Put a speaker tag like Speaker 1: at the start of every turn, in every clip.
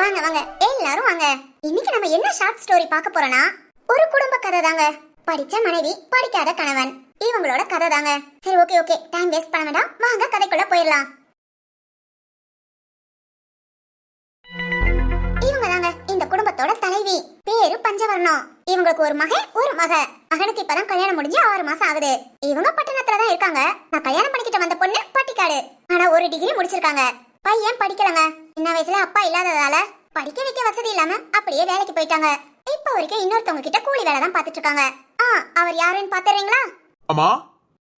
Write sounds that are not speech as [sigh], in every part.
Speaker 1: வாங்க வாங்க. எல்லாரும் வாங்க. இன்னைக்கு நம்ம என்ன ஷார்ட் ஸ்டோரி பார்க்க போறோம்னா ஒரு குடும்ப கதை தாங்க. படிச்ச மனைவி படிக்காத கணவன். இவங்களோட கதை தாங்க. சரி ஓகே ஓகே டைம் வேஸ்ட் பண்ண வேண்டாம். வாங்க கதைக்குள்ள போயிடலாம். இவங்க தாங்க இந்த குடும்பத்தோட தலைவி. பேரு பஞ்சவர்ணம் இவங்களுக்கு ஒரு மகன் ஒரு மக. மகனுக்கு இப்பதான் கல்யாணம் முடிஞ்சு ஆறு மாசம் ஆகுது. இவங்க பட்டணத்துல தான் இருக்காங்க. நான் கல்யாணம் பண்ணிக்கிட்ட வந்த பொண்ணு பட்டிக்காடு. ஆனா ஒரு டிகிரி முடிச்சிருக்காங்க. பையன் படிக்கலங்க? சின்ன வயசுல அப்பா இல்லாததால படிக்க வைக்க வசதி இல்லாம அப்படியே வேலைக்கு போயிட்டாங்க. இப்ப வரைக்கும் இன்னொருத்தவங்க கிட்ட கூலி வேலை தான் பாத்துட்டு இருக்காங்க. ஆ அவர் யாருன்னு பாத்துறீங்களா?
Speaker 2: அம்மா?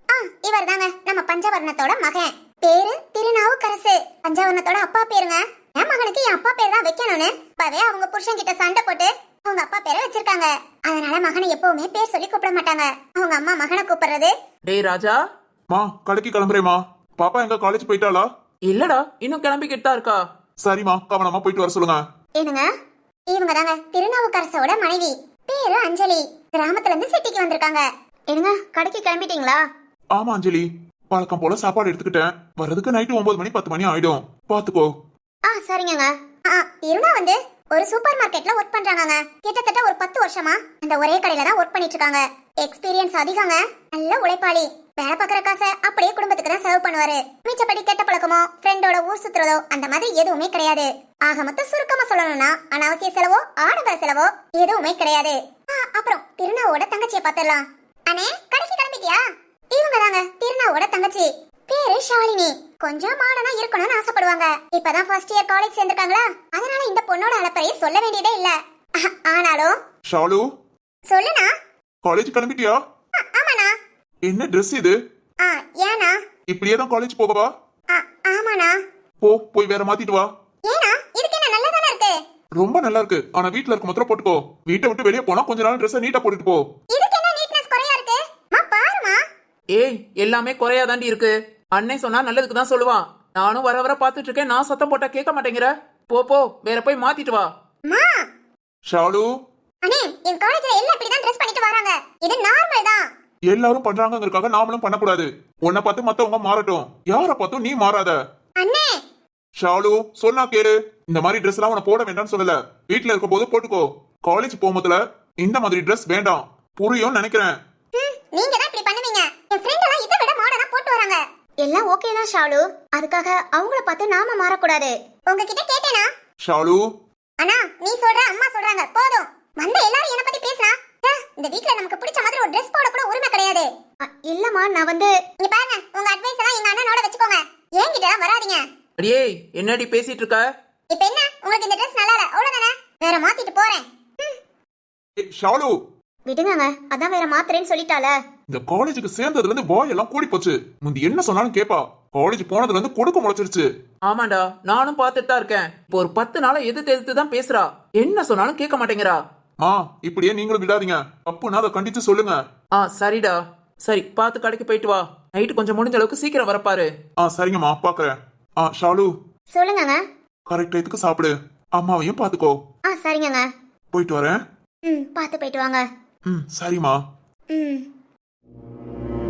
Speaker 1: ஆ இவர் தாங்க. நம்ம பஞ்சவர்ணத்தோட மகன். பேரு திருநாவுக்கரசு. பஞ்சவர்ணத்தோட அப்பா பேருங்க. என் மகனுக்கு என் அப்பா பேர் தான் வைக்கணும்னு இப்பவே அவங்க புருஷன் கிட்ட சண்டை போட்டு அவங்க அப்பா பேரை வச்சிருக்காங்க. அதனால மகனை எப்பவுமே பேர் சொல்லி கூப்பிட மாட்டாங்க. அவங்க அம்மா மகனை கூப்பிடுறது.
Speaker 3: டேய் ராஜா.
Speaker 2: மா கடைக்கு கிளம்புறேம்மா. பாப்பா எங்க காலேஜ் போயிட்டாளா?
Speaker 3: இல்லடா இன்னும் கிளம்பிக்கிட்டு தான் இருக்கா?
Speaker 2: சரிம்மா கவனமா போயிட்டு வர சொல்லுங்க.
Speaker 1: ஏனுங்க இவங்க தாங்க திருநாவுக்கரசோட மனைவி. பேரு அஞ்சலி. கிராமத்துல இருந்து சிட்டிக்கு வந்திருக்காங்க. ஏனுங்க கடைக்கு கிளம்பிட்டீங்களா?
Speaker 2: ஆமா அஞ்சலி. வழக்கம் போல சாப்பாடு எடுத்துக்கிட்டேன். வர்றதுக்கு நைட்டு ஒன்பது மணி பத்து மணி ஆயிடும். பாத்துக்கோ.
Speaker 1: ஆ சரிங்கங்க. ஆ இருனா வந்து ஒரு சூப்பர் மார்க்கெட்ல ஒர்க் பண்றாங்கங்க. கிட்டத்தட்ட ஒரு பத்து வருஷமா அந்த ஒரே கடையில தான் ஒர்க் பண்ணிட்டு இருக்காங்க. எக்ஸ்பீரியன்ஸ் அதிகங்க. நல்ல உழைப்பாளி. வேலை பார்க்குற காசை அப்படியே குடும்பத்துக்கு தான் செலவு பண்ணுவாரு. மிச்சப்படி கெட்ட பழக்கமோ ஃப்ரெண்டோட ஊர் சுத்துறதோ அந்த மாதிரி எதுவுமே கிடையாது. ஆக மொத்தம் சுருக்கமா சொல்லணும்னா அனாவசிய செலவோ ஆடம்பர செலவோ எதுவுமே கிடையாது. அப்புறம் திருநாவோட தங்கச்சியை பார்த்துடலாம். அண்ணே கடைக்கு கிளம்பிட்டியா? இவங்க தாங்க திருநாவோட தங்கச்சி. பேரு ஷாலினி. கொஞ்சம் மாடனா இருக்கணும்னு ஆசைப்படுவாங்க. இப்பதான் ஃபர்ஸ்ட் இயர் காலேஜ் சேர்ந்திருக்காங்களா? அதனால இந்த பொண்ணோட அலப்பறையை சொல்ல வேண்டியதே இல்ல. ஆனாலும்
Speaker 2: ஷாலு?
Speaker 1: சொல்லுண்ணா.
Speaker 2: காலேஜ் கிளம்பிட்டியா? என்ன ட்ரெஸ் இது?
Speaker 1: ஆ ஏண்ணா
Speaker 2: இப்படியே தான் காலேஜ் போகவா?
Speaker 1: ஆ, ஆமாண்ணா.
Speaker 2: போ போய் வேற மாத்திட்டு வா.
Speaker 1: ஏண்ணா இதுக்கு என்ன நல்லா தானே இருக்கு?
Speaker 2: ரொம்ப நல்லா இருக்கு. ஆனா வீட்ல இருக்க மாத்திரம் போட்டுக்கோ. வீட்டை விட்டு வெளியே போனா கொஞ்ச நாள் ட்ரெஸ் நீட்டா போட்டுட்டு போ.
Speaker 1: இதுக்கு என்ன நீட்னஸ் குறையா இருக்கு? மா பாருமா.
Speaker 3: ஏய் எல்லாமே குறையா தாண்டி இருக்கு. அண்ணே சொன்னா நல்லதுக்கு தான் சொல்லுவான். நானும் வர வர பார்த்துட்டு இருக்கேன். நான் சத்தம் போட்டா கேட்க மாட்டேங்கிற. போ போ வேற போய் மாத்திட்டு வா.
Speaker 1: மா
Speaker 2: ஷாலு.
Speaker 1: அண்ணே என் காலேஜ்ல எல்லாம் இப்படி தான் ட்ரெஸ் பண்ணிட்டு வராங்க. இது நார்மல் தான்.
Speaker 2: எல்லாரும் பண்றாங்கங்கறதுக்காக நாமளும் பண்ணக்கூடாது. உன்னை பார்த்து மத்தவங்க மாறட்டும். யாரை பார்த்தும் நீ மாறாத.
Speaker 1: அண்ணே!
Speaker 2: ஷாலு சொன்னா கேளு. இந்த மாதிரி ட்ரெஸ் எல்லாம் உன போட வேண்டாம்னு சொல்லல. வீட்ல இருக்கும் போது போட்டுக்கோ. காலேஜ் போகும்போதுல இந்த மாதிரி ட்ரெஸ் வேண்டாம். புரியும் நினைக்கிறேன்.
Speaker 1: ம், நீங்க தான் இப்படி பண்ணுவீங்க. என் ஃப்ரெண்ட் எல்லாம் இதை விட மாடர்னா போட்டு வராங்க. எல்லாம் ஓகே தான் ஷாலு. அதுக்காக அவங்கள பார்த்து நாம மாறக்கூடாது. உங்ககிட்ட கேட்டேனா?
Speaker 2: ஷாலு.
Speaker 1: அண்ணா நீ சொல்ற அம்மா சொல்றாங்க. போதும் வந்த எல்லாரும் என்ன பத்தி பேசுனா இந்த வீட்ல நமக்கு பிடிச்ச மாதிரி ஒரு Dress போட கூட உரிமை கிடையாது இல்லம்மா நான் வந்து இங்க பாருங்க உங்க அட்வைஸ் எல்லாம் எங்க அண்ணனோட வச்சுக்கோங்க. என்கிட்ட எல்லாம் வராதீங்க.
Speaker 3: அடியே என்னடி பேசிட்டு இருக்க?
Speaker 1: இப்போ என்ன? உங்களுக்கு இந்த Dress நல்லா இல்ல அவ்வளவுதானே? வேற மாத்திட்டு போறேன்.
Speaker 2: ஏய், ஷாலு.
Speaker 1: விடுங்கங்க அதான் வேற மாத்துறேன்னு சொல்லிட்டால.
Speaker 2: இந்த காலேஜுக்கு சேர்ந்ததுல இருந்து பாய் எல்லாம் கூடி போச்சு. முந்தி என்ன சொன்னாலும் கேப்பா. காலேஜ் போனதுல இருந்து கொடுக்க முளைச்சிருச்சு.
Speaker 3: ஆமாண்டா நானும் பார்த்துட்டு தான் இருக்கேன். இப்போ ஒரு பத்து நாளா எதிர்த்து எதிர்த்து தான் பேசுறா. என்ன சொன்னாலும் கேட்க மாட்டேங்கிறா.
Speaker 2: மா இப்படியே நீங்களும் விடாதீங்க. தப்புனா அதை கண்டிச்சு சொல்லுங்க.
Speaker 3: ஆ சரிடா. சரி பார்த்து கடைக்கு போயிட்டு வா. நைட்டு கொஞ்சம் முடிஞ்ச அளவுக்கு சீக்கிரம் வரப்பாரு.
Speaker 2: ஆ சரிங்கம்மா பாக்குறேன். ஆ ஷாலு.
Speaker 1: சொல்லுங்கங்க
Speaker 2: கரெக்ட் டயத்துக்கு சாப்பிடு. அம்மாவையும் பாத்துக்கோ
Speaker 1: ஆ சரிங்கங்க
Speaker 2: போயிட்டு வரேன்.
Speaker 1: ம் பார்த்து போயிட்டு வாங்க.
Speaker 2: ம் சரிம்மா.
Speaker 1: ம்.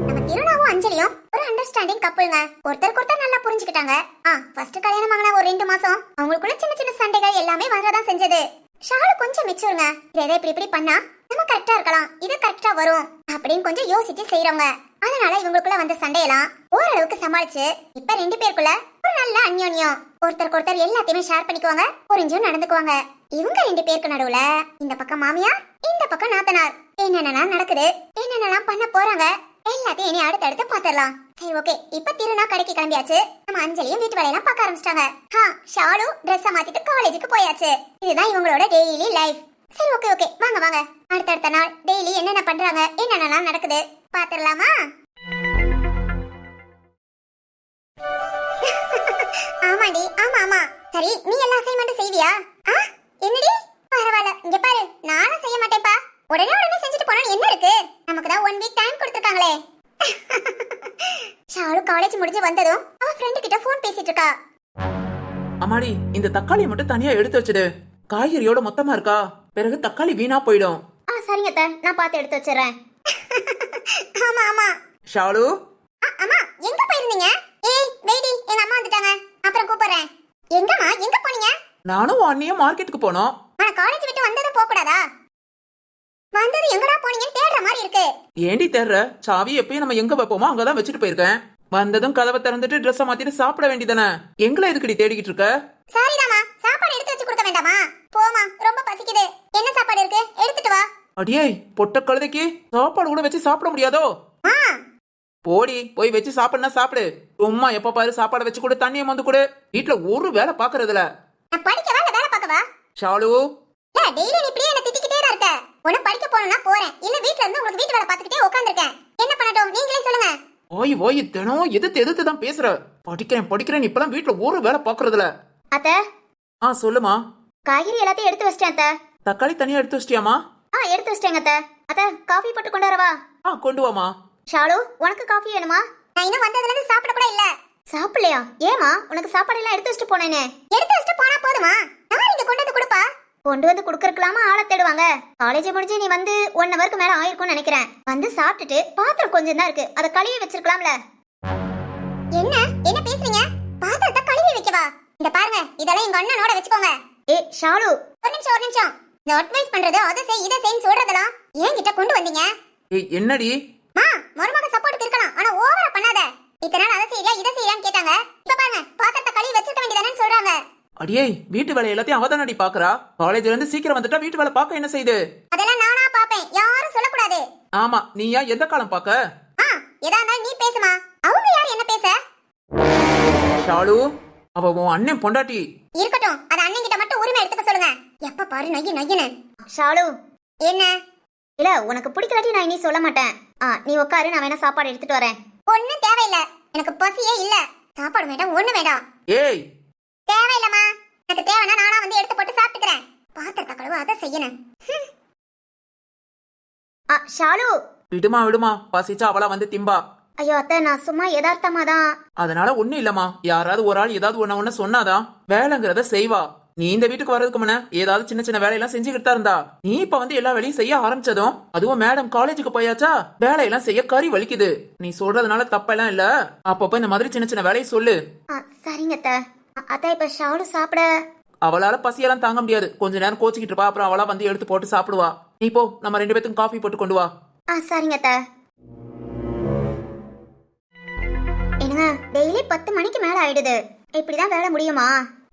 Speaker 1: நம்ம திருநாவும் அஞ்சலியும் ஒரு அண்டர்ஸ்டாண்டிங் கப்புள்ங்க ஒருத்தருக்கு ஒருத்தர் நல்லா புரிஞ்சுக்கிட்டாங்க. ஆ ஃபர்ஸ்ட் கல்யாணம் ஆகின ஒரு ரெண்டு மாசம். அவங்களுக்குள்ள சின்ன சின்ன சண்டைகள் எல்லாமே வரதான் செஞ்சது. ஷாலு கொஞ்சம் மெச்சூருங்க எதை இப்படி இப்படி பண்ணா நம்ம கரெக்டா இருக்கலாம். இது கரெக்டா வரும். அப்படின்னு கொஞ்சம் யோசிச்சு செய்யறவங்க அதனால இவங்களுக்குள்ள வந்த சண்டையெல்லாம் ஓரளவுக்கு சமாளிச்சு இப்ப ரெண்டு பேருக்குள்ள ஒரு நல்ல அந்யோன்யம். ஒருத்தருக்கு ஒருத்தர் எல்லாத்தையுமே ஷேர் பண்ணிக்குவாங்க புரிஞ்சும் நடந்துக்குவாங்க. இவங்க ரெண்டு பேருக்கு நடுவுல இந்த பக்கம் மாமியார் இந்த பக்கம் நாத்தனார். என்னென்னலாம் நடக்குது என்னென்னலாம் பண்ண போறாங்க எல்லாத்தையும் இனி அடுத்தடுத்து பாத்திரலாம் சரி ஓகே இப்ப திருநா கடைக்கு கிளம்பியாச்சு. நம்ம அஞ்சலியும் வீட்டு வேலையெல்லாம் பார்க்க ஆரம்பிச்சிட்டாங்க. ஹா ஷாலு ட்ரெஸ் மாத்திட்டு காலேஜுக்கு போயாச்சு. இதுதான் இவங்களோட டெய்லி லைஃப் சரி ஓகே ஓகே வாங்க வாங்க. அடுத்தடுத்த நாள் டெய்லி என்னென்ன பண்றாங்க என்னென்னலாம் நடக்குது பாத்திரலாமா [laughs] ஆமாடி ஆமா ஆமா. சரி நீ எல்லா அசைன்மெண்ட் செய்வியா? ஆ? என்னடி? பரவாயில்ல. இங்க பாரு நானும் செய்ய மாட்டேன்ப்பா. உடனே உடனே செஞ்சுட்டு போனா என்ன இருக்கு? நமக்கு தான் one week time கொடுத்துருக்காங்களே. [laughs] Sharu college முடிஞ்சு வந்ததும் அவ ஃப்ரெண்டு கிட்ட ஃபோன் பேசிட்டு இருக்கா.
Speaker 3: அம்மாடி இந்த தக்காளியை மட்டும் தனியா எடுத்து வச்சிடு. காய்கறியோட மொத்தமா இருக்கா? பிறகு தக்காளி வீணா போயிடும்.
Speaker 1: ஆ சரிங்க அத்தை. நான் பார்த்து எடுத்து வச்சிடுறேன். ஆமா ஆமா.
Speaker 3: ஷாலு?
Speaker 1: ஆ, அம்மா எங்க போயிருந்தீங்க? ஏய் வெயிடி எங்க அம்மா வந்துட்டாங்க. அப்புறம் கூப்பிடுறேன். எங்கம்மா எங்க போனீங்க?
Speaker 3: நானும் அண்ணியும் மார்க்கெட்டுக்கு போனோம்.
Speaker 4: ஆனா காலேஜ் விட்டு வந்ததும் போக கூடாதா வந்தது எங்கடா போனீங்கன்னு தேடுற மாதிரி இருக்கு.
Speaker 3: ஏண்டி தேர்ற சாவி எப்பயும் நம்ம எங்க வைப்போமோ அங்கதான் வச்சுட்டு போயிருக்கேன். வந்ததும் கதவை திறந்துட்டு ட்ரெஸ்ஸை மாத்திட்டு சாப்பிட வேண்டியதானே எங்களை எதுக்குடி தேடிக்கிட்டு இருக்க?
Speaker 4: சாரிதாமா சாப்பாடு எடுத்து வச்சு கொடுக்க வேண்டாமா? போமா ரொம்ப பசிக்குது. என்ன சாப்பாடு இருக்கு? எடுத்துட்டு வா.
Speaker 3: அடியே பொட்ட கழுதைக்கு சாப்பாடு கூட வச்சு சாப்பிட முடியாதோ?
Speaker 4: ஆ.
Speaker 3: போடி போய் வச்சு சாப்பிடுனா சாப்பிடு. சும்மா எப்ப பாரு சாப்பாடு வச்சு கொடு தண்ணியை வந்து கொடு. வீட்டுல ஒரு வேலை பாக்குறதுல
Speaker 4: நான் படிக்கவா இல்ல வேலை பார்க்கவா?
Speaker 3: ஷாலு.
Speaker 4: டெய்லி நீ இப்படியே என்ன திட்டிக்கிட்டே தான் இருக்க. ஒண்ணு படிக்க போகணும்னா போறேன். இல்ல வீட்ல இருந்து உங்களுக்கு வீட்டு வேலை பார்த்துக்கிட்டே உட்காந்துருக்கேன் என்ன பண்ணட்டும்? நீங்களே சொல்லுங்க.
Speaker 3: ஓய் ஓய் தினம் எதிர்த்து எதிர்த்து தான் பேசுற. படிக்கிறேன் படிக்கிறேன் இப்பெல்லாம் வீட்டுல ஒரு வேலை பாக்குறதுல
Speaker 4: அத்த?
Speaker 3: ஆ சொல்லுமா.
Speaker 4: காய்கறி எல்லாத்தையும் எடுத்து வச்சிட்டேன் அத்த.
Speaker 3: தக்காளி தனியா எடுத்து வச்சிட்டியாமா
Speaker 4: ஆ எடுத்து வச்சிட்டேங்க அத்த. அத்த காஃபி போட்டு கொண்டு வரவா?
Speaker 3: ஆ கொண்டு வாமா
Speaker 4: ஷாலு உனக்கு காஃபி வேணுமா? நான் இன்னும் வந்ததுல இருந்து சாப்பிட கூட இல்ல. சாப்பிடலையா? ஏமா உனக்கு சாப்பாடு எல்லாம் எடுத்து வச்சுட்டு போனேனே. எடுத்து வச்சுட்டு போனா போதுமா? யார் இங்க கொண்டு வந்து கொடுப்பா. கொண்டு வந்து கொடுக்கறக்கலாமா ஆளை தேடுவாங்க. காலேஜ் முடிஞ்சு நீ வந்து ஒன் ஹவருக்கு மேல ஆயிருக்கும்னு நினைக்கிறேன். வந்து சாப்பிட்டுட்டு பாத்திரம் கொஞ்சம் தான் இருக்கு. அதை கழுவி வச்சிருக்கலாம்ல. என்ன? என்ன பேசுறீங்க? பாத்திரத்தை கழுவி வைக்கவா? இந்த பாருங்க இதெல்லாம் எங்க அண்ணனோட வச்சுக்கோங்க. ஏ ஷாலு. ஒரு நிமிஷம் ஒரு நிமிஷம். இந்த அட்வைஸ் பண்றது அதை செய் இதை செய்ன்னு சொல்றதெல்லாம் ஏன் கிட்ட கொண்டு வந்தீங்க?
Speaker 3: ஏய் என்னடி?
Speaker 4: மா மருமக சப்போர்ட்டுக்கு இருக்கலாம் ஆனா ஓவரா பண்ணாத. இத்தனை நாள் அதை செய்யறியா இதை செய்யறான்னு கேட்டாங்க. இப்ப பாருங்க பாத்திரத்தை கழுவி வச்சிருக்க வேண்டியதானே சொல்றாங்க.
Speaker 3: அடியே வீட்டு வேலை எல்லாத்தையும் அவதானடி பாக்குறா. காலேஜ்ல இருந்து சீக்கிரம் வந்துட்டா வீட்டு வேலை பார்க்க என்ன செய்யுது
Speaker 4: அதெல்லாம் நானா பாப்பேன் யாரும் சொல்லக்கூடாது.
Speaker 3: ஆமா நீயா எந்த காலம் பார்க்க?
Speaker 4: ஆ எதா இருந்தாலும் நீ பேசுமா. அவங்க யார் என்ன பேச?
Speaker 3: ஷாலு அவ உன் அண்ணன் பொண்டாட்டி.
Speaker 4: இருக்கட்டும் அது அண்ணன் கிட்ட மட்டும் உரிமை எடுத்துக்க சொல்லுங்க எப்ப பாரு நொய்யு நொய்யுன்னு ஷாலு. என்ன? இல்ல உனக்கு பிடிக்கலாட்டி நான் இனி சொல்ல மாட்டேன். ஆ நீ உட்காரு நான் வேணா சாப்பாடு எடுத்துட்டு வரேன். ஒண்ணும் தேவையில்ல. எனக்கு பசியே இல்ல. சாப்பாடு வேண்டாம் ஒண்ணு வேண்டாம்.
Speaker 3: ஏய்.
Speaker 4: தேவையில்லம்மா. எனக்கு தேவைன்னா நானா வந்து எடுத்து போட்டு சாப்பிட்டுக்கிறேன். பாத்திரத்தை கழுவு அதை செய்யணும். ஆ ஷாலு.
Speaker 3: விடுமா விடுமா. பசிச்சா அவளா வந்து திம்பா.
Speaker 4: ஐயோ அத்தை நான் சும்மா யதார்த்தமா தான்
Speaker 3: அதனால ஒண்ணும் இல்லம்மா. யாராவது ஒரு ஆள் ஏதாவது ஒண்ணு ஒண்ணு சொன்னாதான் வேலைங்கிறத செய்வா. நீ இந்த வீட்டுக்கு வர்றதுக்கு முன்ன ஏதாவது சின்ன சின்ன வேலையெல்லாம் செஞ்சுக்கிட்டு தான் இருந்தா. நீ இப்ப வந்து எல்லா வேலையும் செய்ய ஆரம்பிச்சதும் அதுவும் மேடம் காலேஜுக்கு போயாச்சா? வேலையெல்லாம் செய்ய கறி வலிக்குது. நீ சொல்றதுனால தப்பெல்லாம் இல்ல. அப்பப்ப இந்த மாதிரி சின்ன சின்ன வேலையை சொல்லு.
Speaker 4: சரிங்க அத்தை. இப்ப ஷாலு சாப்பிட.
Speaker 3: அவளால பசியெல்லாம் தாங்க முடியாது. கொஞ்ச நேரம் கோச்சிக்கிட்டு இருப்பா. அப்புறம் அவளா வந்து எடுத்து போட்டு சாப்பிடுவா. நீ போ. நம்ம ரெண்டு பேத்துக்கும் காஃபி போட்டு கொண்டு வா.
Speaker 4: சரிங்க அத்தை. என்னங்க டெய்லி பத்து மணிக்கு மேல ஆயிடுது. இப்படிதான் வேலை முடியுமா?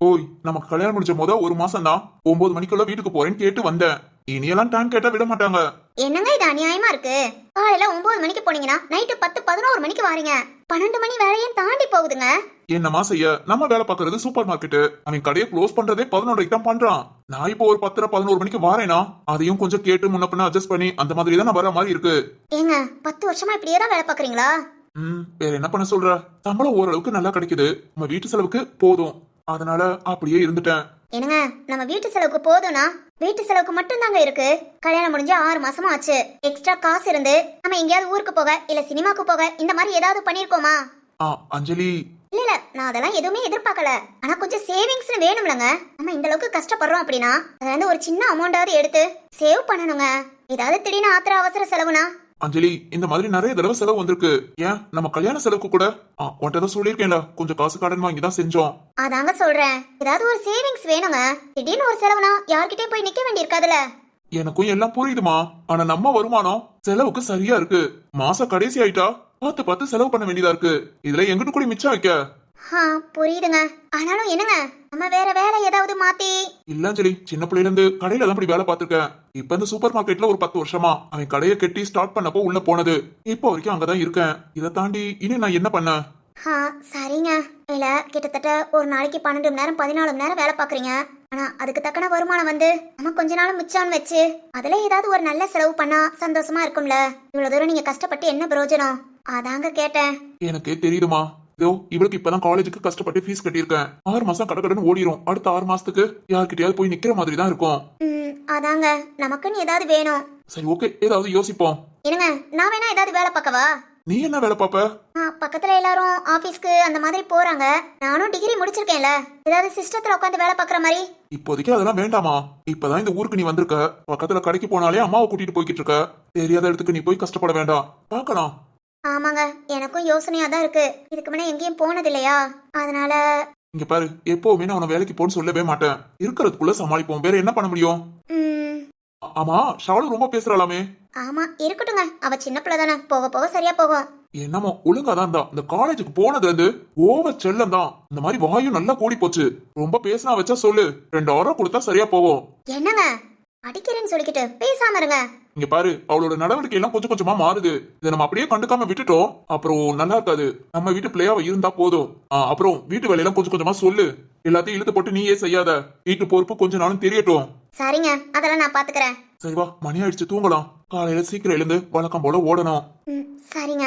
Speaker 2: ஓய் நமக்கு கல்யாணம் முடிச்ச முத ஒரு மாசம் தான் ஒன்பது மணிக்குள்ள வீட்டுக்கு போறேன்னு கேட்டு வந்தேன். இனியெல்லாம் டைம் கேட்டா விட மாட்டாங்க.
Speaker 4: என்னங்க இது அநியாயமா இருக்கு? காலையில ஒன்பது மணிக்கு போனீங்கன்னா நைட்டு பத்து பதினோரு மணிக்கு வாரீங்க. பன்னெண்டு மணி வேலையும் தாண்டி போகுதுங்க.
Speaker 2: என்னமா செய்ய? நம்ம வேலை பார்க்கறது சூப்பர் மார்க்கெட் அவன் கடையை க்ளோஸ் பண்றதே பதினொன்றைக்கு தான் பண்றான். நான் இப்போ ஒரு பத்தரை பதினோரு மணிக்கு வாரேனா? அதையும் கொஞ்சம் கேட்டு முன்ன பின்ன அட்ஜஸ்ட் பண்ணி அந்த மாதிரி தான் வர மாதிரி இருக்கு.
Speaker 4: ஏங்க பத்து வருஷமா இப்படியே தான் வேலை பாக்குறீங்களா
Speaker 2: ம் வேற என்ன பண்ண சொல்ற? சம்பளம் ஓரளவுக்கு நல்லா கிடைக்குது. நம்ம வீட்டு செலவுக்கு போதும். அதனால அப்படியே இருந்துட்டேன்.
Speaker 4: என்னங்க நம்ம வீட்டு செலவுக்கு போதும்னா? வீட்டு செலவுக்கு மட்டும் தாங்க இருக்கு. கல்யாணம் முடிஞ்சு ஆறு மாசமா ஆச்சு. எக்ஸ்ட்ரா காசு இருந்து நம்ம எங்கேயாவது ஊருக்கு போக இல்ல சினிமாக்கு போக இந்த மாதிரி ஏதாவது பண்ணிருக்கோமா?
Speaker 2: ஆ அஞ்சலி.
Speaker 4: இல்ல இல்ல நான் அதெல்லாம் எதுவுமே எதிர்பார்க்கல. ஆனா கொஞ்சம் சேவிங்ஸ் வேணும்லங்க. நம்ம இந்த அளவுக்கு கஷ்டப்படுறோம் அப்படின்னா அதுல இருந்து ஒரு சின்ன அமௌண்டாவது எடுத்து சேவ் பண்ணணுங்க. ஏதாவது திடீர்னு ஆத்திர அவசர செலவுனா
Speaker 2: அஞ்சலி இந்த மாதிரி நிறைய தடவை செலவு வந்திருக்கு. ஏன்? நம்ம கல்யாண செலவுக்கு கூட? உன்கிட்ட தான் சொல்லியிருக்கேன்ல. கொஞ்சம் காசு கடன் வாங்கி தான் செஞ்சோம்.
Speaker 4: அதாங்க சொல்றேன். ஏதாவது ஒரு சேவிங்ஸ் வேணுங்க. திடீர்னு ஒரு செலவுனா யார்கிட்டயும் போய் நிக்க வேண்டியிருக்காதுல.
Speaker 2: எனக்கும் எல்லாம் புரியுதுமா. ஆனா நம்ம வருமானம் செலவுக்கு சரியா இருக்கு. மாச கடைசி ஆயிட்டா பார்த்து பார்த்து செலவு பண்ண வேண்டியதா இருக்கு. இதுல எங்கிட்ட கூட மிச்சம் வைக்க?
Speaker 4: ஆ புரியுதுங்க. ஆனாலும் என்னங்க? நம்ம வேற வேலை ஏதாவது மாத்தி?
Speaker 2: இல்ல அஞ்சலி சின்ன பிள்ளைல இருந்து கடையில தான் இப்படி வேலை பார்த்திருக்கேன். இப்ப இந்த சூப்பர் மார்க்கெட்ல ஒரு பத்து வருஷமா அவன் கடையை கட்டி ஸ்டார்ட் பண்ணப்போ உள்ள போனது. இப்போ வரைக்கும் அங்கதான் இருக்கேன். இதை தாண்டி இனி நான் என்ன பண்ண?
Speaker 4: ஆ சரிங்க. இல்ல கிட்டத்தட்ட ஒரு நாளைக்கு பன்னெண்டு மணி நேரம் பதினாலு மணி நேரம் வேலை பாக்குறீங்க ஆனா அதுக்கு தக்கன வருமானம் வந்து நம்ம கொஞ்ச நாள் மிச்சான்னு வச்சு அதுல ஏதாவது ஒரு நல்ல செலவு பண்ணா சந்தோஷமா இருக்கும்ல. இவ்வளவு தூரம் நீங்க கஷ்டப்பட்டு என்ன பிரயோஜனம்? அதாங்க கேட்டேன்.
Speaker 2: எனக்கே தெரியுதுமா. இதோ இவளுக்கு இப்பதான் காலேஜுக்கு கஷ்டப்பட்டு ஃபீஸ் கட்டியிருக்கேன். ஆறு மாசம் கடை கடன் ஓடிரும். அடுத்த ஆறு மாசத்துக்கு யார்கிட்டயாவது போய் நிக்கிற மாதிரி தான் இருக்கும்
Speaker 4: அதாங்க. நமக்குன்னு ஏதாவது வேணும்.
Speaker 2: சரி ஓகே ஏதாவது யோசிப்போம்.
Speaker 4: என்னங்க நான் வேணா ஏதாவது வேலை பார்க்கவா?
Speaker 2: நீ என்ன வேலை பாப்ப
Speaker 4: பக்கத்துல எல்லாரும் ஆபீஸ்க்கு அந்த மாதிரி போறாங்க. நானும் டிகிரி முடிச்சிருக்கேன்ல. ஏதாவது சிஸ்டத்துல உட்காந்து வேலை பார்க்குற மாதிரி?
Speaker 2: இப்போதைக்கு அதெல்லாம் வேண்டாமா? இப்பதான் இந்த ஊருக்கு நீ வந்திருக்க. பக்கத்துல கடைக்கு போனாலே அம்மாவை கூட்டிட்டு போய்கிட்டு இருக்க. தெரியாத இடத்துக்கு நீ போய் கஷ்டப்பட வேண்டாம். பார்க்கலாம்.
Speaker 4: ஆமாங்க எனக்கும் யோசனையா தான் இருக்கு. இதுக்கு முன்னே எங்கேயும் போனது இல்லையா அதனால
Speaker 2: இங்க பாரு எப்பவுமே நான் உன்னை வேலைக்கு போன்னு சொல்லவே மாட்டேன். இருக்கிறதுக்குள்ள சமாளிப்போம். வேற என்ன பண்ண முடியும்? ஆமா ஷாலு ரொம்ப பேசுறாளாமே.
Speaker 1: ஆமா இருக்கட்டுங்க. அவ சின்ன பிள்ளை தானே போக போக சரியா போகும்
Speaker 2: என்னமோ ஒழுங்கா தான் இருந்தா. இந்த காலேஜுக்கு போனதுல இருந்து ஓவர் செல்லம் தான். இந்த மாதிரி வாயும் நல்லா கூடி போச்சு. ரொம்ப பேசினா வச்சா சொல்லு. ரெண்டு வாரம் கொடுத்தா சரியா போகும்
Speaker 1: என்னங்க? அடிக்கிறேன்னு சொல்லிக்கிட்டு பேசாம இருங்க.
Speaker 2: இங்க பாரு அவளோட நடவடிக்கை எல்லாம் கொஞ்சம் கொஞ்சமா மாறுது. இதை நம்ம அப்படியே கண்டுக்காம விட்டுட்டோம். அப்புறம் நல்லா இருக்காது. நம்ம வீட்டு பிள்ளையாவ இருந்தா போதும். அப்புறம் வீட்டு வேலையெல்லாம் கொஞ்சம் கொஞ்சமா சொல்லு. எல்லாத்தையும் இழுத்து போட்டு நீயே செய்யாத. வீட்டு பொறுப்பு கொஞ்ச நாளும் தெரியட்டும்.
Speaker 1: சரிங்க அதெல்லாம் நான் பாத்துக்கிறேன்.
Speaker 2: சரி வா மணி ஆயிடுச்சு தூங்கலாம். காலையில சீக்கிரம் எழுந்து வழக்கம் போல ஓடணும்.
Speaker 1: சரிங்க.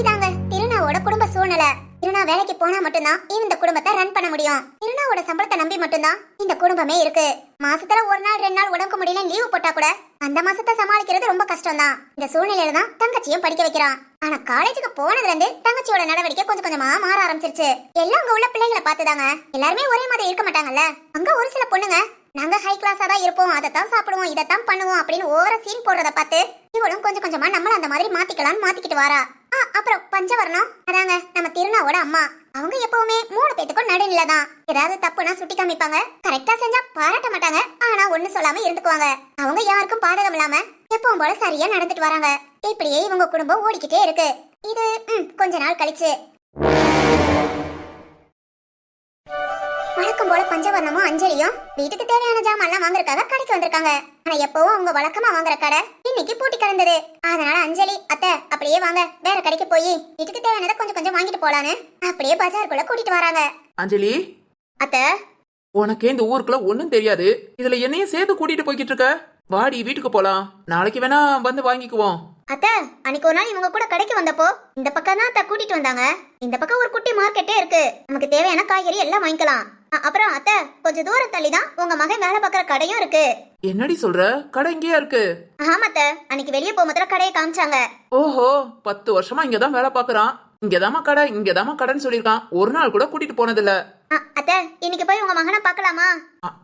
Speaker 1: இதாங்க திருநாவோட குடும்ப சூழ்நிலை. திருநா வேலைக்கு போனா மட்டும்தான் இந்த குடும்பத்தை ரன் பண்ண முடியும். திருநாவோட சம்பளத்தை நம்பி மட்டும்தான் இந்த குடும்பமே இருக்கு. மாசத்துல ஒரு நாள் ரெண்டு நாள் உடம்புக்கு முடியல லீவு போட்டா கூட அந்த மாசத்தை சமாளிக்கிறது ரொம்ப கஷ்டம் தான் இந்த சூழ்நிலையில தான் தங்கச்சியும் படிக்க வைக்கிறான். ஆனா காலேஜுக்கு போனதுல இருந்து தங்கச்சியோட நடவடிக்கை கொஞ்சம் கொஞ்சமா மாற ஆரம்பிச்சிருச்சு. எல்லாம் அங்க உள்ள பிள்ளைங்களை பார்த்துதாங்க. எல்லாருமே ஒரே மாதிரி இருக்க மாட்டாங்கல்ல. அங்க ஒரு சில பொண்ணுங்க நாங்க ஹை கிளாஸா தான் இருப்போம். அதை தான் சாப்பிடுவோம். இதை தான் பண்ணுவோம் அப்படின்னு ஓவர சீன் போடுறத பார்த்து இவளும் கொஞ்சம் கொஞ்சமா நம்மள அந்த மாதிரி மாத்திக்கலாம்னு மாத்திக்கிட்டு வாரா. ஆ, அப்புறம் பஞ்சவர்ணம். அதாங்க நம்ம திருநாவோட அம்மா. அவங்க எப்பவுமே மூணு பேத்துக்கும் நடுநிலை தான். ஏதாவது தப்புனா சுட்டி காமிப்பாங்க. கரெக்டா செஞ்சா பாராட்ட மாட்டாங்க. ஆனா ஒண்ணு சொல்லாம இருந்துக்குவாங்க. அவங்க யாருக்கும் பாதகம் இல்லாம எப்பவும் போல சரியா நடந்துட்டு வராங்க. இப்படியே இவங்க குடும்பம் ஓடிக்கிட்டே இருக்கு. இது ம், கொஞ்ச நாள் கழிச்சு. வழக்கம் போல பஞ்சவர்ணமும் அஞ்சலியும் வீட்டுக்கு தேவையான ஜாமான்லாம் வாங்குறதுக்காக கடைக்கு வந்திருக்காங்க. ஆனா எப்பவும் அவங்க வழக்கமா வாங்குற கடை இன்னைக்கு பூட்டி கிடந்தது. அதனால அஞ்சலி அத்தை அப்படியே வாங்க. வேற கடைக்கு போய் வீட்டுக்கு தேவையானதை கொஞ்சம் கொஞ்சம் வாங்கிட்டு போலான்னு அப்படியே பஜாருக்குள்ள கூட்டிட்டு வராங்க.
Speaker 3: அஞ்சலி?
Speaker 1: அத்தை?
Speaker 3: உனக்கே இந்த ஊருக்குள்ள ஒண்ணும் தெரியாது. இதுல என்னையும் சேர்த்து கூட்டிட்டு போய்கிட்டு இருக்க? வாடி வீட்டுக்கு போலாம். நாளைக்கு வேணா வந்து வாங்கிக்குவோம்.
Speaker 1: அத்தை அன்னைக்கு ஒரு நாள் இவங்க கூட கடைக்கு வந்தப்போ இந்த பக்கம் தான் அத்தை கூட்டிட்டு வந்தாங்க. இந்த பக்கம் ஒரு குட்டி மார்க்கெட்டே இருக்கு. நமக்கு தேவையான காய்கறி எல்லாம் வாங்கிக்கலாம். அப்புறம் அத்தை கொஞ்சம் தூரம் தள்ளி தான் உங்க மகன் வேலை பார்க்குற கடையும் இருக்கு.
Speaker 3: என்னடி சொல்ற? கடை இங்கேயா இருக்கு?
Speaker 1: ஆமா அத்தை அன்னைக்கு வெளியே போகும்போது கடையை காமிச்சாங்க.
Speaker 3: ஓஹோ பத்து வருஷமா இங்கதான் வேலை பாக்குறான் இங்கதாம்மா கடை இங்கதாம்மா கடைன்னு சொல்லியிருக்கான். ஒரு நாள் கூட கூட்டிட்டு போனதில்ல.
Speaker 1: அத்தை இன்னைக்கு போய் உங்க மகனை பார்க்கலாமா?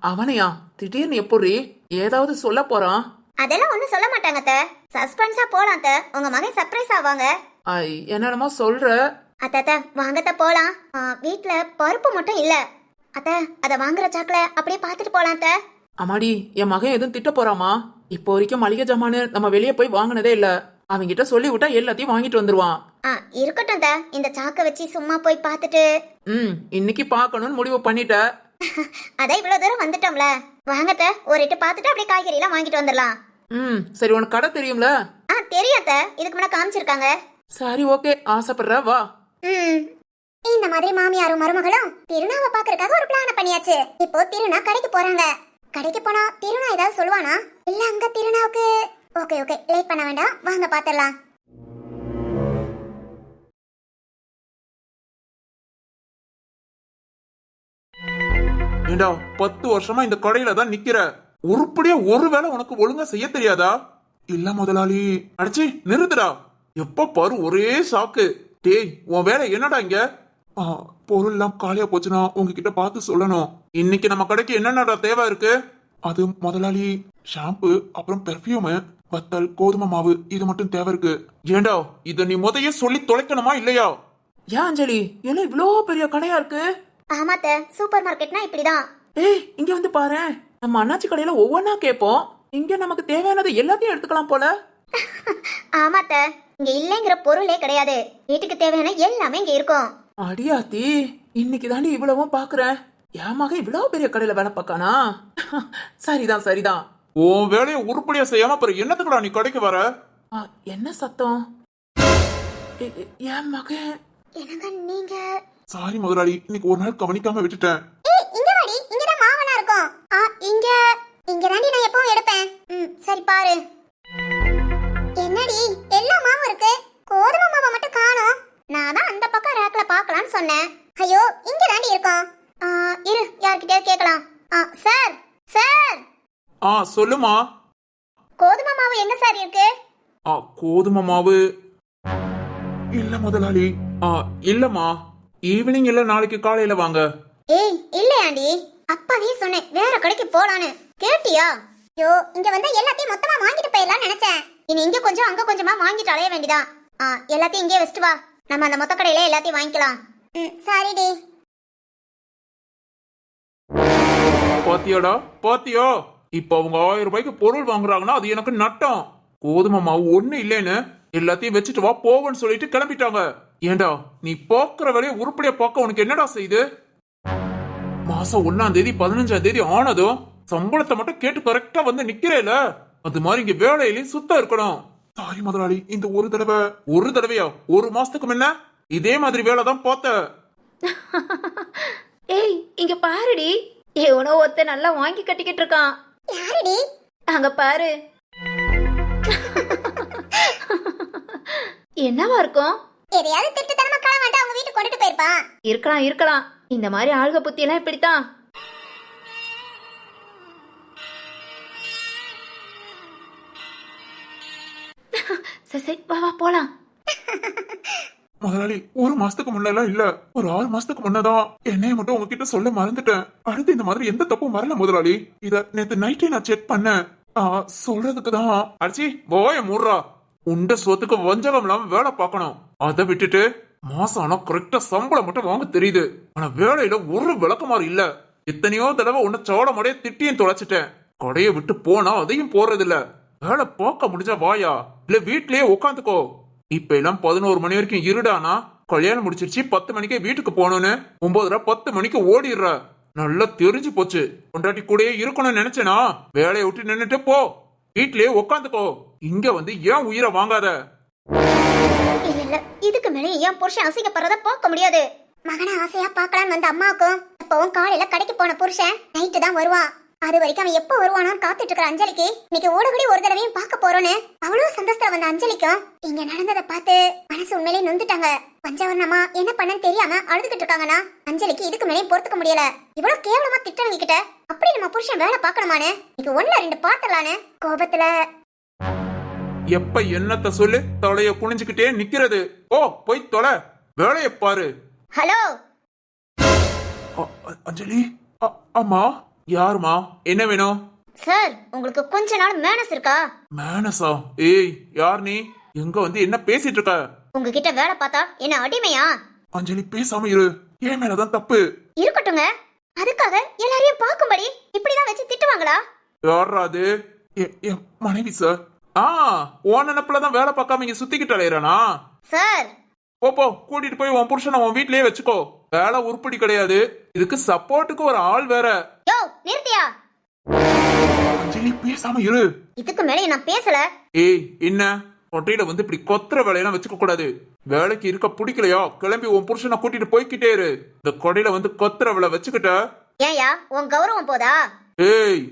Speaker 3: அவனையா? திடீர்னு எப்படி ஏதாவது சொல்ல போறான்.
Speaker 1: அதெல்லாம் ஒண்ணும் சொல்ல மாட்டாங்க அத்தை. சஸ்பென்ஸா போலாம் அத்தை. உங்க மகன் சர்ப்ரைஸ் ஆவாங்க.
Speaker 3: என்னென்னமோ சொல்ற.
Speaker 1: அத்தை அத்தை வாங்க அத்தை போலாம். ஆ, வீட்ல பருப்பு மட்டும் இல்ல. அத்தை அத வாங்குற சாக்குல அப்படியே பார்த்துட்டு போலாம் அத்தை.
Speaker 3: அம்மாடி என் மகன் எதுவும் திட்ட போறாமா? இப்போ வரைக்கும் மளிகை ஜாமானு நம்ம வெளியே போய் வாங்கினதே இல்ல. அவன்கிட்ட சொல்லி விட்டா எல்லாத்தையும் வாங்கிட்டு வந்துருவான்.
Speaker 1: ஆ இருக்கட்டும் அத்தை. இந்த சாக்கை வச்சு சும்மா போய் பார்த்துட்டு.
Speaker 3: ம் இன்னைக்கு பார்க்கணும்னு முடிவு பண்ணிட்ட. [laughs]
Speaker 1: அதான் இவ்வளவு தூரம் வந்துட்டோம்ல. வாங்க அத்தை. ஒரு இட்டு பார்த்துட்டு அப்படியே காய்கறி எல்லாம் வாங்கிட்டு வந்துடலாம்.
Speaker 3: ம் சரி உனக்கு கடை தெரியும்ல?
Speaker 1: ஆ தெரியும் அத்தை. இதுக்கு முன்னாடி காமிச்சிருக்காங்க.
Speaker 3: சரி ஓகே. ஆசைப்படுற வா.
Speaker 1: ம் இந்த மாதிரி மாமியாரும் மருமகளும் திருநாவை பாக்குறதுக்காக ஒரு பிளான பண்ணியாச்சு. இப்போ திருநா கடைக்கு போறாங்க. கடைக்கு போனா திருநா ஏதாவது சொல்லுவானா? இல்ல அங்க திருநாவுக்கு. ஓகே ஓகே லேட் பண்ண வேண்டாம். வாங்க பாத்திரலாம்.
Speaker 2: ஏண்டா பத்து வருஷமா இந்த கடையில தான் நிக்கிற? உருப்படியா ஒரு வேளை உனக்கு ஒழுங்கா செய்ய தெரியாதா? இல்ல முதலாளி. அடிச்சி நிறுத்துடா. எப்ப பாரு ஒரே சாக்கு. டேய் உன் வேலை என்னடா இங்க? ஆ, பொருள் எல்லாம் காலியா போச்சுன்னா உங்ககிட்ட பார்த்து சொல்லணும். இன்னைக்கு நம்ம கடைக்கு என்னென்னடா தேவை இருக்கு? அது முதலாளி ஷாம்பு அப்புறம் பெர்ஃப்யூமு வத்தல் கோதுமை மாவு இது மட்டும் தேவை இருக்கு. ஏண்டா இத நீ முதைய சொல்லி தொலைக்கணுமா இல்லையா?
Speaker 3: ஏன் அஞ்சலி? என்ன இவ்வளோ பெரிய கடையா இருக்கு?
Speaker 1: ஆமாத்த சூப்பர் மார்க்கெட்னா இப்படிதான்.
Speaker 3: ஏய் இங்க வந்து பாரு. நம்ம அண்ணாச்சி கடையில ஒவ்வொன்னா கேட்போம் இங்க நமக்கு தேவையானது எல்லாத்தையும் எடுத்துக்கலாம் போல.
Speaker 1: ஆமாத்த இங்க இல்லைங்கிற பொருளே கிடையாது. வீட்டுக்கு தேவையான எல்லாமே இங்க இருக்கும்.
Speaker 3: அடியாத்தி இன்னைக்கு தாண்டி இவ்வளவும் பாக்குறேன். என் மகன் இவ்வளவு பெரிய கடையில வேலை பார்க்கானா? [laughs] சரிதான் சரிதான்.
Speaker 2: உன் வேலையை உருப்படியா செய்யாம அப்புறம் என்னத்துக்குடா நீ கடைக்கு வர?
Speaker 3: ஆ, என்ன சத்தம்? என் மகன்.
Speaker 1: என்னங்க நீங்க?
Speaker 2: சாரி முதலாளி இன்னைக்கு ஒரு நாள் கவனிக்காம விட்டுட்டேன்.
Speaker 1: இங்க வாடி. இங்க தான் மாவெல்லாம் இருக்கும். ஆ இங்க. இங்க தாண்டி நான் எப்பவும் எடுப்பேன். ம் சரி பாரு. என்னடி? எல்லா மாவும் இருக்கு. கோதுமை மாவை நான் தான் அந்த பக்கம் ரேக்ல பார்க்கலாம்னு சொன்னேன். ஐயோ இங்க தாண்டி இருக்கும். ஆ இரு யார்கிட்டயே கேட்கலாம். ஆ சார் சார்!
Speaker 2: ஆ சொல்லுமா.
Speaker 1: கோதுமை மாவு என்ன சார் இருக்கு?
Speaker 2: ஆ கோதுமை மாவு. இல்ல முதலாளி. ஆ இல்லம்மா. ஈவினிங் இல்ல நாளைக்கு காலையில வாங்க.
Speaker 1: ஏய் இல்லையாண்டி. அப்பவே சொன்னேன் வேற கடைக்கு போலான்னு. கேட்டியா? ஐயோ இங்க வந்தா எல்லாத்தையும் மொத்தமா வாங்கிட்டு போயிடலாம்னு நினைச்சேன். இனி இங்க கொஞ்சம் அங்க கொஞ்சமா வாங்கிட்டு அலைய வேண்டியதான் ஆ எல்லாத்தையும் இங்கே வச்சுட்டு வா. நம்ம அந்த மொத்த கடையில எல்லாத்தையும் வாங்கிக்கலாம். ம் சாரி டி
Speaker 2: பாத்தியோடா பாத்தியோ? இப்ப அவங்க ஆயிரம் ரூபாய்க்கு பொருள் வாங்குறாங்கன்னா அது எனக்கு நட்டம். கோதுமை மாவு ஒண்ணு இல்லைன்னு எல்லாத்தையும் வச்சுட்டு வா போவன்னு சொல்லிட்டு கிளம்பிட்டாங்க. ஏண்டா நீ போக்குற வேலையை உருப்படியா பார்க்க உனக்கு என்னடா செய்யுது மாசம் ஒன்னாம் தேதி பதினஞ்சாம் தேதி ஆனதும் சம்பளத்தை மட்டும் கேட்டு கரெக்டா வந்து நிக்கிறேல. அது மாதிரி இங்க வேலையிலயும் சுத்தம் இருக்கணும். சாரி முதலாளி இந்த ஒரு தடவை ஒரு தடவையா? ஒரு மாசத்துக்கு முன்ன இதே மாதிரி வேலை தான் பார்த்த. [laughs]
Speaker 5: ஏய் இங்க பாருடி. எவனோ ஒருத்த நல்லா வாங்கி கட்டிக்கிட்டு இருக்கான்.
Speaker 1: யாருடி?
Speaker 5: அங்க பாரு. [laughs] என்னவா இருக்கும்?
Speaker 1: எதையாவது கள வேண்டாம் அவங்க வீட்டுக்கு கொண்டுட்டு போயிருப்பான்
Speaker 5: இருக்கலாம் இருக்கலாம். இந்த மாதிரி ஆள்க புத்தி எல்லாம் இப்படித்தான். சரி சரி வா வா போலாம்.
Speaker 2: முதலாளி ஒரு மாசத்துக்கு முன்னெல்லாம் இல்ல. ஒரு ஆறு மாசத்துக்கு முன்னதான் என்னைய மட்டும் உங்ககிட்ட சொல்ல மறந்துட்டேன். அடுத்து இந்த மாதிரி எந்த தப்பும் வரல முதலாளி. இத நேத்து நைட்டே நான் செக் பண்ணேன். ஆ, சொல்றதுக்கு தான். அடிச்சி போய மூடுறா. உண்ட சொத்துக்கு வஞ்சகம் இல்லாம வேலை பார்க்கணும். அதை விட்டுட்டு மாசம் ஆனா கரெக்டா சம்பளம் மட்டும் வாங்க தெரியுது. ஆனா வேலையில ஒரு விளக்கமாறு இல்ல. எத்தனையோ தடவை உன்னை சோழ முடைய திட்டியும் தொலைச்சிட்டேன். கடையை விட்டு போனா அதையும் போறது இல்ல வேலை போக்க முடிஞ்சா வாயா? இல்ல வீட்லயே உட்காந்துக்கோ. இப்ப எல்லாம் பதினோரு மணி வரைக்கும் இருடானா? கல்யாணம் முடிச்சிருச்சு பத்து மணிக்கே வீட்டுக்கு போகணும்னு. ஒன்பதரை பத்து மணிக்கு ஓடிடுற. நல்லா தெரிஞ்சு போச்சு. கொண்டாட்டி கூடயே இருக்கணும்னு நினைச்சேனா? வேலையை விட்டு நின்னுட்டு போ. வீட்லயே உட்காந்துக்கோ. இங்க வந்து ஏன் உயிரை வாங்காத?
Speaker 1: இதுக்கு மேலே என் புருஷன் அசிங்கப்படுறத பார்க்க முடியாது. மகனை ஆசையா பார்க்கலான்னு வந்த அம்மாவுக்கும் இப்பவும் காலையில கடைக்கு போன புருஷன் நைட்டு தான் வருவான். அது வரைக்கும் அவன் எப்போ வருவானோ காத்துட்டு இருக்கிற அஞ்சலிக்கு இன்னைக்கு ஓடுகடி ஒரு தடவையும் பார்க்க போறோன்னு அவ்வளவு சந்தோஷத்துல வந்த அஞ்சலிக்கும் இங்க நடந்ததை பார்த்து மனசு உண்மையிலேயே நொந்துட்டாங்க பஞ்சவர்ணமா என்ன பண்ணன்னு தெரியாம அழுதுகிட்டு இருக்காங்கன்னா அஞ்சலிக்கு இதுக்கு மேலேயும் பொறுத்துக்க முடியல இவ்வளவு கேவலமா திட்டவங்க கிட்ட அப்படி நம்ம புருஷன் வேலை பார்க்கணுமான்னு இன்னைக்கு ஒண்ணுல ரெண்டு பார்த்தலான்னு கோபத்துல
Speaker 2: எப்ப என்னத்த சொல்லு தலைய குனிஞ்சுக்கிட்டே நிக்கிறது ஓ போய் தொலை வேலையை பாரு
Speaker 1: ஹலோ
Speaker 2: அஞ்சலி அம்மா யாருமா? என்ன வேணும்?
Speaker 1: சார் உங்களுக்கு கொஞ்ச நாள் மேனஸ் இருக்கா?
Speaker 2: மேனஸா? ஏய் யார் நீ? எங்க வந்து என்ன பேசிட்டு இருக்க?
Speaker 1: உங்ககிட்ட வேலை பார்த்தா என்ன அடிமையா?
Speaker 2: அஞ்சலி பேசாம இரு. என் மேலதான் தப்பு.
Speaker 1: இருக்கட்டுங்க. அதுக்காக எல்லாரையும் பார்க்கும்படி இப்படிதான் வச்சு திட்டுவாங்களா?
Speaker 2: யாரா அது? என் மனைவி சார் ஆ ஓன் நினப்புல தான் வேலை பார்க்காம இங்க சுத்திக்கிட்டு அலையறானா?
Speaker 1: சார்
Speaker 2: போ போ கூட்டிட்டு போய் உன் புருஷனை உன் வீட்லயே வச்சுக்கோ. வேலை உருப்படி கிடையாது. இதுக்கு சப்போர்ட்டுக்கு ஒரு ஆள் வேற.
Speaker 1: யோ நிறுத்தியா?
Speaker 2: அஞ்சலி பேசாம இரு.
Speaker 1: இதுக்கு மேலே நான் பேசல.
Speaker 2: ஏய் என்ன? கொட்டையில வந்து இப்படி கொத்துற வேலையெல்லாம் வச்சுக்க கூடாது. வேலைக்கு இருக்க பிடிக்கலையா? கிளம்பி உன் புருஷனை கூட்டிட்டு போய்க்கிட்டே இரு. இந்த கொடையில வந்து கொத்துற வேலை வச்சுக்கிட்ட.
Speaker 1: ஏயா உன் கௌரவம் போதா?
Speaker 2: ஏய்.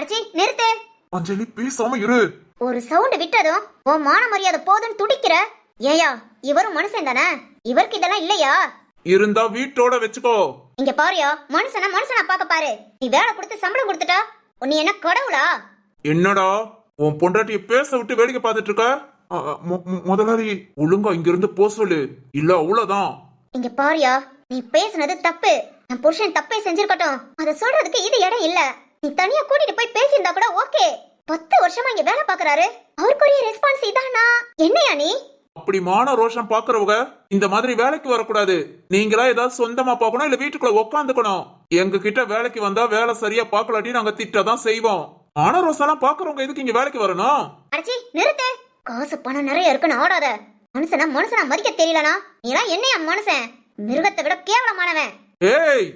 Speaker 1: அடிச்சி நிறுத்து.
Speaker 2: அஞ்சலி பேசாம இரு.
Speaker 1: ஒரு சவுண்ட் விட்டதும் உன் மான மரியாதை போதுன்னு துடிக்கிற. ஏயா இவரும் மனுஷன் தானே? இவருக்கு இதெல்லாம் இல்லையா?
Speaker 2: இருந்தா வீட்டோட வச்சுக்கோ.
Speaker 1: இங்க பாருயா மனுஷனா மனுஷனா பார்க்க பாரு. நீ வேலை கொடுத்து சம்பளம் கொடுத்துட்டா? நீ என்ன கடவுளா?
Speaker 2: என்னடா? உன் பொண்டாட்டிய பேச விட்டு வேடிக்கை பார்த்துட்டு இருக்க? முதலாளி ஒழுங்கா இங்க இருந்து போ சொல்லு. இல்ல அவ்வளவுதான்.
Speaker 1: இங்க பாருயா நீ பேசுனது தப்பு. என் புருஷன் தப்பே செஞ்சிருக்கட்டும். அத சொல்றதுக்கு இது இடம் இல்ல. நீ தனியா கூட்டிட்டு போய் பேசியிருந்தா கூட ஓகே. பத்து வருஷமா இங்க வேலை பாக்குறாரு. அவருக்குரிய ரெஸ்பான்ஸ் இதானா? என்னையா நீ?
Speaker 2: அப்படி மான ரோஷம் பாக்குறவங்க இந்த மாதிரி வேலைக்கு வரக்கூடாது. நீங்களா ஏதாவது சொந்தமா பார்க்கணும் இல்ல வீட்டுக்குள்ள உக்காந்துக்கணும். எங்க கிட்ட வேலைக்கு வந்தா வேலை சரியா பார்க்கலாட்டி நாங்க திட்டதான் செய்வோம். மான ரோசெல்லாம் பாக்குறவங்க எதுக்கு இங்க வேலைக்கு வரணும்?
Speaker 1: அடச்சி நிறுத்து. காசு பணம் நிறைய இருக்குன்னு ஆடாத. மனுஷனா மனுஷனா மதிக்க தெரியலனா? நீலாம் என்னையா மனுஷன்? மிருகத்தை விட கேவலமானவன்.
Speaker 2: ஏய்!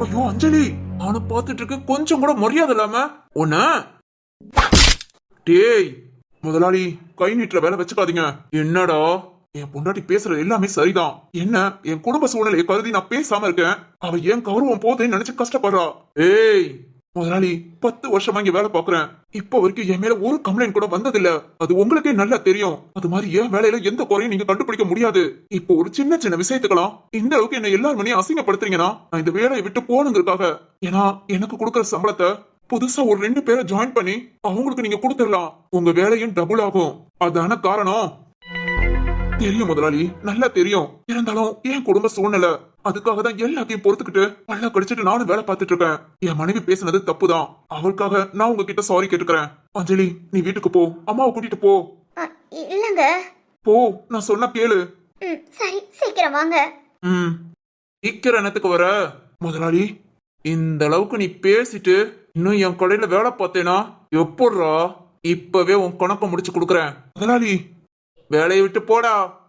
Speaker 2: ஐயோ அஞ்சலி! நானும் பார்த்துட்டு இருக்கு கொஞ்சம் கூட மரியாதை இல்லாம. உன்ன? டேய்! முதலாளி கை நீட்டுற வேலை வச்சுக்காதீங்க. என்னடா? என் பொண்டாட்டி பேசுறது எல்லாமே சரிதான். என்ன? என் குடும்ப சூழ்நிலையை கருதி நான் பேசாம இருக்கேன். அவ ஏன் கௌரவம் போதேன்னு நினைச்சு கஷ்டப்படுறா. ஏய் முதலாளி பத்து வருஷமா இங்க வேலை பாக்குறேன் இப்போ வரைக்கும் என் மேல ஒரு கம்ப்ளைண்ட் கூட வந்ததில்ல. அது உங்களுக்கே நல்லா தெரியும். அது மாதிரி என் வேலையில எந்த குறையும் நீங்க கண்டுபிடிக்க முடியாது. இப்போ ஒரு சின்ன சின்ன விஷயத்துக்கலாம் இந்த அளவுக்கு என்ன எல்லாரும் மணியும் அசிங்கப்படுத்துறீங்கன்னா நான் இந்த வேலையை விட்டு போகணுங்கிறதுக்காக. ஏன்னா எனக்கு கொடுக்குற சம்பளத்தை புதுசா ஒரு ரெண்டு பேரை ஜாயின் பண்ணி அவங்களுக்கு நீங்க கொடுத்துடலாம். உங்க வேலையும் டபுள் ஆகும். அதான காரணம்? தெரியும் முதலாளி நல்லா தெரியும். இருந்தாலும் என் குடும்ப சூழ்நிலை அதுக்காக தான் எல்லாத்தையும் பொறுத்துக்கிட்டு பல்ல கடிச்சிட்டு நானும் வேலை பார்த்துட்டு இருக்கேன். என் மனைவி பேசுனது தப்புதான். அவளுக்காக நான் உங்ககிட்ட சாரி கேட்டுக்கிறேன். அஞ்சலி நீ வீட்டுக்கு போ. அம்மாவை கூட்டிட்டு போ.
Speaker 1: இல்லங்க.
Speaker 2: போ நான் சொன்ன கேளு.
Speaker 1: சரி சீக்கிரம் வாங்க.
Speaker 2: ம். சீக்கிரம் என்னத்துக்கு வர? முதலாளி இந்த அளவுக்கு நீ பேசிட்டு இன்னும் என் கடையில வேலை பார்த்தேனா? எப்பட்றா? இப்பவே உன் கணக்க முடிச்சு கொடுக்குறேன். முதலாளி. வேலையை விட்டு போடா.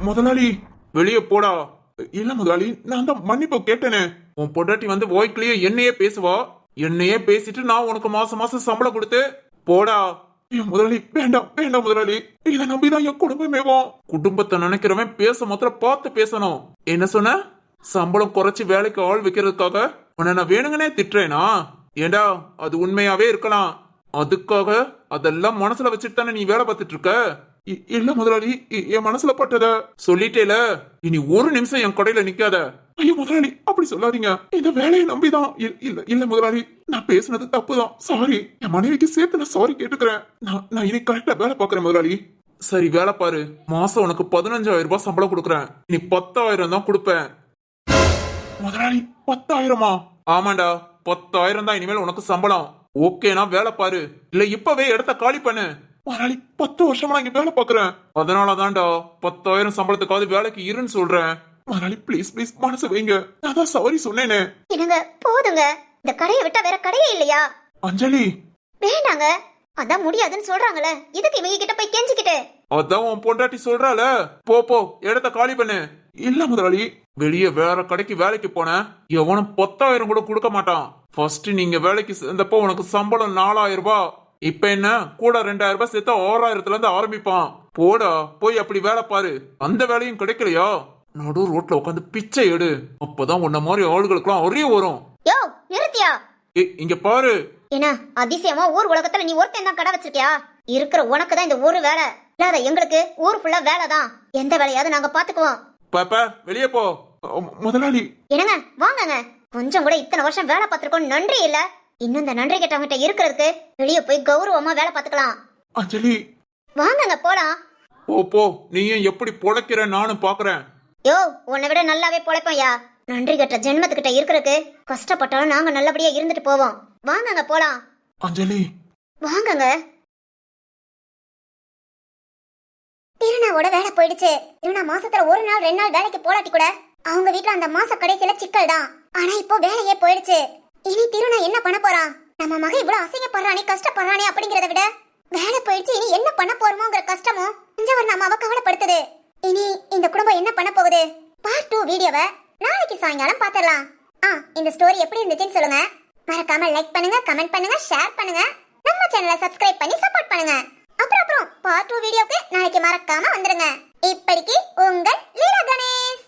Speaker 2: முதலாளி. வெளியே போடா. இல்ல முதலாளி நான் தான் மன்னிப்பு கேட்டேனே. உன் பொண்டாட்டி வந்து வாய்க்கிலேயே என்னையே பேசுவா? என்னையே பேசிட்டு நான் உனக்கு மாசம் மாசம் சம்பளம் கொடுத்து போடா. என் முதலாளி வேண்டாம் வேண்டாம் முதலாளி. இதை நம்பிதான் என் குடும்பமேவும் குடும்பத்தை நினைக்கிறவன் பேச மாத்திரம் பார்த்து பேசணும். என்ன சொன்ன? சம்பளம் குறைச்சு வேலைக்கு ஆள் வைக்கிறதுக்காக? உன்னை நான் வேணுங்கனே திட்டுறேனா? ஏண்டா அது உண்மையாவே இருக்கலாம். அதுக்காக அதெல்லாம் மனசுல வச்சுட்டு தானே நீ வேலை பார்த்துட்டு இருக்க? இ- இல்ல முதலாளி இ- என் மனசுல பட்டத சொல்லிட்டேல. இனி ஒரு நிமிஷம் என் கடையில நிக்காத. ஐயோ முதலாளி அப்படி சொல்லாதீங்க. இந்த வேலையை நம்பிதான். இல்ல இல்ல முதலாளி நான் பேசுனது தப்புதான். சாரி என் மனைவிக்கு சேர்த்து நான் சாரி கேட்டுக்கிறேன். நான் நான் இனி கரெக்டா வேலை பாக்குறேன் முதலாளி. சரி வேலை பாரு. மாசம் உனக்கு பதினஞ்சாயிரம் ரூபாய் சம்பளம் கொடுக்குறேன். நீ பத்தாயிரம் தான் கொடுப்பேன். முதலாளி பத்தாயிரமா? ஆமாண்டா பத்தாயிரம் தான் இனிமேல் உனக்கு சம்பளம். ஓகேனா வேலை பாரு. இல்ல இப்பவே இடத்த காலி பண்ணு. முதலாளி பத்து வருஷமா இங்க வேலை பாக்குறேன். அதனாலதான்டா பத்தாயிரம் சம்பளத்துக்காவது வேலைக்கு இருன்னு சொல்றேன். முதலாளி ப்ளீஸ் ப்ளீஸ் மனசு வைங்க. நான் தான் சாரி சொன்னேனே.
Speaker 1: என்னங்க போதுங்க. இந்த கடையை விட்டா வேற கடையே இல்லையா?
Speaker 2: அஞ்சலி.
Speaker 1: வேண்டாங்க அதான் முடியாதுன்னு சொல்றாங்கல்ல இதுக்கு இவங்க கிட்ட போய் கெஞ்சிக்கிட்டு?
Speaker 2: அதான் உன் பொண்டாட்டி சொல்றால போ போ இடத்த காலி பண்ணு. இல்ல முதலாளி. வெளியே வேற கடைக்கு வேலைக்கு போனேன். எவனும் பத்தாயிரம் கூட கொடுக்க மாட்டான். ஃபர்ஸ்ட் நீங்க வேலைக்கு சேர்ந்தப்போ உனக்கு சம்பளம் நாலாயிரம் ரூபாய். இப்ப என்ன? கூட ரெண்டாயிரம் ரூபாய் சேர்த்தா ஓராயிரத்துல இருந்து ஆரம்பிப்பான். போடா போய் அப்படி வேலை பாரு. அந்த வேலையும் கிடைக்கலையா? நடு ரோட்ல உட்காந்து பிச்சை எடு. அப்பதான் உன்ன மாதிரி ஆளுகளுக்குலாம் ஒரே வரும்.
Speaker 1: யோ நிறுத்தியா?
Speaker 2: இங்க பாரு.
Speaker 1: என்ன அதிசயமா ஊர் உலகத்துல நீ ஒருத்தன் தான் கடை வச்சிருக்கியா? இருக்கிற உனக்கு தான் இந்த ஒரு வேலை. இல்லாத எங்களுக்கு ஊர் ஃபுல்லா வேலை தான் எந்த வேலையாவது நாங்க பாத்துக்குவோம்.
Speaker 2: பாப்பா வெளியே போ. முதலாளி.
Speaker 1: என்னங்க வாங்கங்க. கொஞ்சம் கூட இத்தனை வருஷம் வேலை பார்த்திருக்கோம் நன்றி இல்ல. இன்னும் இந்த நன்றி கிட்ட இருக்கிறதுக்கு வெளியே போய் கௌரவமா வேலை பார்த்துக்கலாம்.
Speaker 2: அஞ்சலி.
Speaker 1: வாங்கங்க போலாம்.
Speaker 2: போ போ. நீயும் எப்படி பொழைக்கிற நானும் பாக்குறேன்.
Speaker 1: யோ உன்னை விட நல்லாவே பொழைப்போம்யா நன்றி கட்ட ஜென்மத்துக்கிட்ட இருக்கிறதுக்கு கஷ்டப்பட்டாலும் நாங்க நல்லபடியா இருந்துட்டு போவோம். வாங்கங்க போலாம்.
Speaker 2: அஞ்சலி.
Speaker 1: வாங்கங்க. திருநாவோட வேலை போயிடுச்சு. இவனா மாசத்துல ஒரு நாள் ரெண்டு நாள் வேலைக்கு போலாட்டி கூட. அவங்க வீட்டுல அந்த மாச கடைசியில சிக்கல் தான். ஆனா இப்போ வேலையே போயிடுச்சு. இனி திருநா என்ன பண்ண போறான் நம்ம மகன் இவ்வளவு அசிங்கப்படுறானே கஷ்டப்படுறானே அப்படிங்கறத விட வேலை போயிடுச்சு இனி என்ன பண்ண போறோமோங்கிற கஷ்டமும் கொஞ்சம் நம்ம அவ கவலைப்படுத்துது. இனி இந்த குடும்பம் என்ன பண்ண போகுது? பார்ட் டூ வீடியோவை நாளைக்கு சாயங்காலம் பாத்திரலாம். ஆ இந்த ஸ்டோரி எப்படி இருந்துச்சுன்னு சொல்லுங்க. மறக்காம லைக் பண்ணுங்க கமெண்ட் பண்ணுங்க ஷேர் பண்ணுங்க. நம்ம சேனலை சப்ஸ்கிரைப் பண்ணி சப்போர்ட் பண்ணுங்க. அப்புறம் அப்புறம். பார்ட் டூ வீடியோக்கு நாளைக்கு மறக்காம வந்துருங்க. இப்படிக்கு உங்கள் லீலா கணேஷ்.